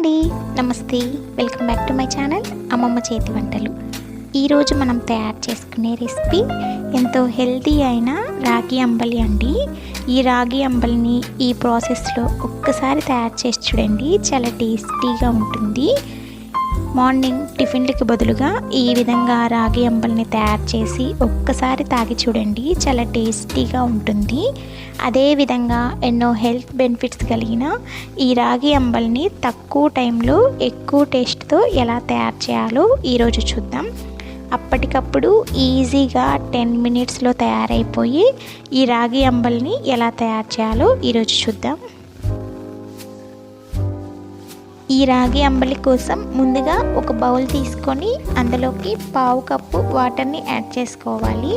అండి. నమస్తే. Welcome back to my channel అమ్మమ్మ చేతి వంటలు. ఈరోజు మనం తయారు చేసుకునే రెసిపీ ఎంతో హెల్తీ అయిన రాగి అంబలి అండి. ఈ రాగి అంబలిని ఈ ప్రాసెస్లో ఒక్కసారి తయారు చేసి చూడండి. చాలా టేస్టీగా ఉంటుంది. మార్నింగ్ టిఫిన్లకి బదులుగా ఈ విధంగా రాగి అంబల్ని తయారు చేసి ఒక్కసారి తాగి చూడండి. చాలా టేస్టీగా ఉంటుంది. అదేవిధంగా ఎన్నో హెల్త్ బెనిఫిట్స్ కలిగిన ఈ రాగి అంబల్ని తక్కువ టైంలో ఎక్కువ టేస్ట్తో ఎలా తయారు చేయాలో ఈరోజు చూద్దాం. అప్పటికప్పుడు ఈజీగా టెన్ మినిట్స్లో తయారైపోయి ఈ రాగి అంబల్ని ఎలా తయారు చేయాలో ఈరోజు చూద్దాం. ఈ రాగి అంబలి కోసం ముందుగా ఒక బౌల్ తీసుకొని అందులోకి పావు కప్పు వాటర్ని యాడ్ చేసుకోవాలి.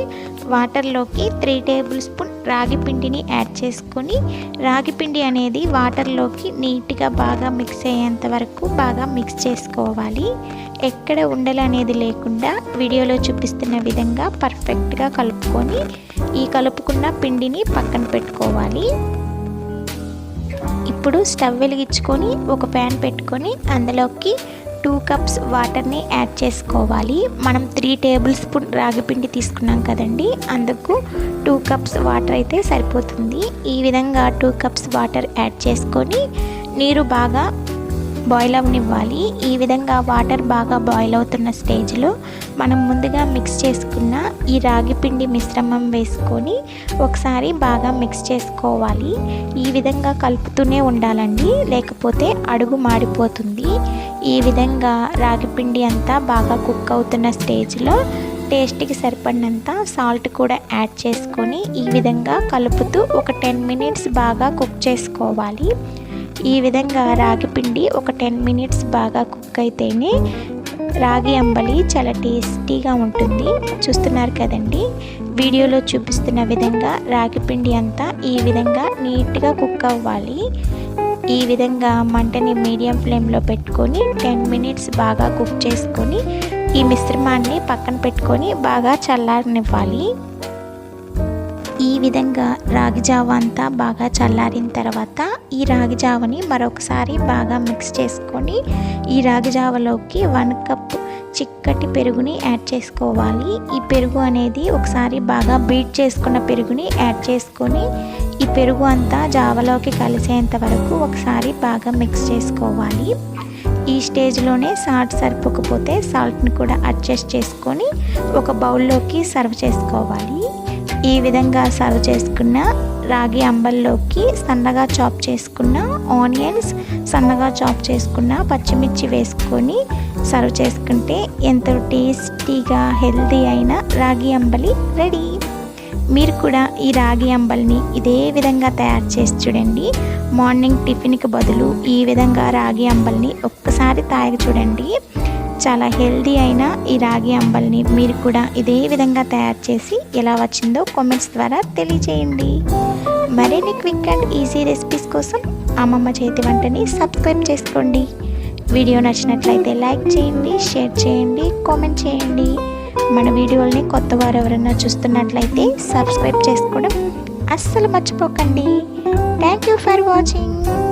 వాటర్లోకి త్రీ టేబుల్ స్పూన్ రాగి పిండిని యాడ్ చేసుకొని రాగి పిండి అనేది వాటర్లోకి నీట్గా బాగా మిక్స్ అయ్యేంత వరకు బాగా మిక్స్ చేసుకోవాలి. ఎక్కడ ఉండలు అనేది లేకుండా వీడియోలో చూపిస్తున్న విధంగా పర్ఫెక్ట్గా కలుపుకొని ఈ కలుపుకున్న పిండిని పక్కన పెట్టుకోవాలి. ఇప్పుడు స్టవ్ వెలిగించుకొని ఒక ప్యాన్ పెట్టుకొని అందులోకి టూ కప్స్ వాటర్ని యాడ్ చేసుకోవాలి. మనం త్రీ టేబుల్ స్పూన్ రాగిపిండి తీసుకున్నాం కదండి అందుకు టూ కప్స్ వాటర్ అయితే సరిపోతుంది. ఈ విధంగా టూ కప్స్ వాటర్ యాడ్ చేసుకొని నీరు బాగా బాయిల్ అవనివ్వాలి. ఈ విధంగా వాటర్ బాగా బాయిల్ అవుతున్న స్టేజ్లో మనం ముందుగా మిక్స్ చేసుకున్న ఈ రాగి పిండి మిశ్రమం వేసుకొని ఒకసారి బాగా మిక్స్ చేసుకోవాలి. ఈ విధంగా కలుపుతూనే ఉండాలండి. లేకపోతే అడుగు మాడిపోతుంది. ఈ విధంగా రాగి పిండి అంతా బాగా కుక్ అవుతున్న స్టేజ్లో టేస్ట్కి సరిపడినంత సాల్ట్ కూడా యాడ్ చేసుకొని ఈ విధంగా కలుపుతూ ఒక టెన్ మినిట్స్ బాగా కుక్ చేసుకోవాలి. ఈ విధంగా రాగి పిండి ఒక టెన్ మినిట్స్ బాగా కుక్ అయితేనే రాగి అంబలి చాలా టేస్టీగా ఉంటుంది. చూస్తున్నారు కదండి? వీడియోలో చూపిస్తున్న విధంగా రాగి పిండి అంతా ఈ విధంగా నీట్గా కుక్ అవ్వాలి. ఈ విధంగా మంటని మీడియం ఫ్లేమ్లో పెట్టుకొని టెన్ మినిట్స్ బాగా కుక్ చేసుకొని ఈ మిశ్రమాన్ని పక్కన పెట్టుకొని బాగా చల్లారనివ్వాలి. ఈ విధంగా రాగి జావ అంతా బాగా చల్లారిన తర్వాత ఈ రాగి జావని మరొకసారి బాగా మిక్స్ చేసుకొని ఈ రాగి జావలోకి వన్ కప్ చిక్కటి పెరుగుని యాడ్ చేసుకోవాలి. ఈ పెరుగు అనేది ఒకసారి బాగా బీట్ చేసుకున్న పెరుగుని యాడ్ చేసుకొని ఈ పెరుగు అంతా జావలోకి కలిసేంత వరకు ఒకసారి బాగా మిక్స్ చేసుకోవాలి. ఈ స్టేజ్లోనే సాల్ట్ సరిపోకపోతే సాల్ట్ని కూడా అడ్జస్ట్ చేసుకొని ఒక బౌల్లోకి సర్వ్ చేసుకోవాలి. ఈ విధంగా సర్వ్ చేసుకున్న రాగి అంబల్లోకి సన్నగా చాప్ చేసుకున్న ఆనియన్స్ సన్నగా చాప్ చేసుకున్న పచ్చిమిర్చి వేసుకొని సర్వ్ చేసుకుంటే ఎంతో టేస్టీగా హెల్తీ అయిన రాగి అంబలి రెడీ. మీరు కూడా ఈ రాగి అంబల్ని ఇదే విధంగా తయారు చేసి చూడండి. మార్నింగ్ టిఫిన్కి బదులు ఈ విధంగా రాగి అంబల్ని ఒక్కసారి తాగి చూడండి. చాలా హెల్దీ అయిన ఈ రాగి అంబల్ని మీరు కూడా ఇదే విధంగా తయారు చేసి ఎలా వచ్చిందో కామెంట్స్ ద్వారా తెలియజేయండి. మరిన్ని క్విక్ అండ్ ఈజీ రెసిపీస్ కోసం అమ్మమ్మ చేతి వంటని సబ్స్క్రైబ్ చేసుకోండి. వీడియో నచ్చినట్లయితే లైక్ చేయండి షేర్ చేయండి కామెంట్ చేయండి. మన వీడియోల్ని కొత్త వారు ఎవరైనా చూస్తున్నట్లయితే సబ్స్క్రైబ్ చేసుకోవడం అస్సలు మర్చిపోకండి. Thank you for watching